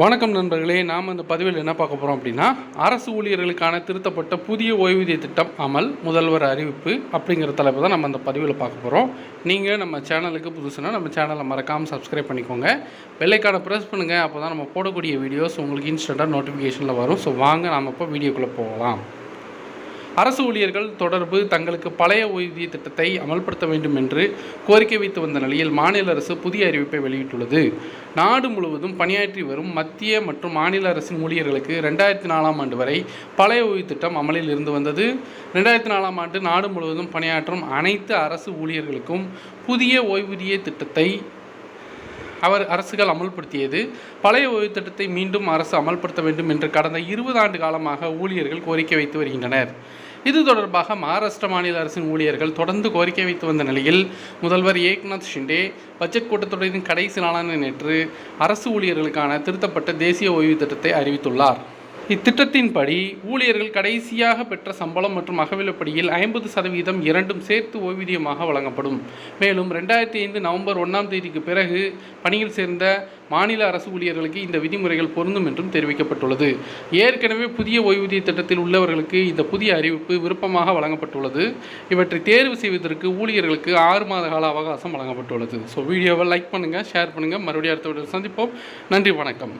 வணக்கம் நண்பர்களே நாம் இந்த பதிவில் என்ன பார்க்க போகிறோம் அப்படின்னா அரசு ஊழியர்களுக்கான திருத்தப்பட்ட புதிய ஓய்வூதிய திட்டம் அமல் முதல்வர் அறிவிப்பு அப்படிங்கிற தலைப்பு தான் நம்ம அந்த பதிவில் பார்க்க போகிறோம் நீங்கள் நம்ம சேனலுக்கு புதுசுனா நம்ம சேனலை மறக்காமல் சப்ஸ்கிரைப் பண்ணிக்கோங்க. வெள்ளைக்கான ப்ரெஸ் பண்ணுங்கள் அப்போ தான் நம்ம போடக்கூடிய வீடியோஸ் உங்களுக்கு இன்ஸ்டண்ட்டாக நோட்டிஃபிகேஷனில் வரும். ஸோ வாங்க நாம் இப்போ வீடியோக்குள்ளே போகலாம். அரசு ஊழியர்கள் தொடர்பு தங்களுக்கு பழைய ஓய்வூதிய திட்டத்தை அமல்படுத்த வேண்டும் என்று கோரிக்கை வைத்து வந்த நிலையில் மாநில அரசு புதிய அறிவிப்பை வெளியிட்டுள்ளது. நாடு முழுவதும் பணியாற்றி வரும் மத்திய மற்றும் மாநில அரசின் ஊழியர்களுக்கு ரெண்டாயிரத்தி நாலாம் ஆண்டு வரை பழைய ஓய்வு திட்டம் அமலில் இருந்து வந்தது. ரெண்டாயிரத்தி நாலாம் ஆண்டு நாடு முழுவதும் பணியாற்றும் அனைத்து அரசு ஊழியர்களுக்கும் புதிய ஓய்வூதிய திட்டத்தை அவர் அரசுகள் அமல்படுத்தியது. பழைய ஓய்வு திட்டத்தை மீண்டும் அரசு அமல்படுத்த வேண்டும் என்று கடந்த இருபது ஆண்டு காலமாக ஊழியர்கள் கோரிக்கை வைத்து வருகின்றனர். இது தொடர்பாக மகாராஷ்டிர மாநில அரசின் ஊழியர்கள் தொடர்ந்து கோரிக்கை வைத்து வந்த நிலையில் முதல்வர் ஏக்நாத் ஷிண்டே பட்ஜெட் கூட்டத்தொடரின் கடைசி நாளான நேற்று அரசு ஊழியர்களுக்கான திருத்தப்பட்ட தேசிய ஓய்வு திட்டத்தை அறிவித்துள்ளார். இத்திட்டத்தின்படி ஊழியர்கள் கடைசியாக பெற்ற சம்பளம் மற்றும் அகவிலப்படியில் ஐம்பது சதவீதம் இரண்டும் சேர்த்து ஓய்வூதியமாக வழங்கப்படும். மேலும் ரெண்டாயிரத்தி ஐந்து நவம்பர் ஒன்றாம் தேதிக்கு பிறகு பணியில் சேர்ந்த மாநில அரசு ஊழியர்களுக்கு இந்த விதிமுறைகள் பொருந்தும் என்றும் தெரிவிக்கப்பட்டுள்ளது. ஏற்கனவே புதிய ஓய்வூதிய திட்டத்தில் உள்ளவர்களுக்கு இந்த புதிய அறிவிப்பு விருப்பமாக வழங்கப்பட்டுள்ளது. இவற்றை தேர்வு செய்வதற்கு ஊழியர்களுக்கு ஆறு மாத கால அவகாசம் வழங்கப்பட்டுள்ளது. ஸோ வீடியோவை லைக் பண்ணுங்கள் ஷேர் பண்ணுங்கள் மறுபடியும் அடுத்த வீடியோ சந்திப்போம். நன்றி வணக்கம்.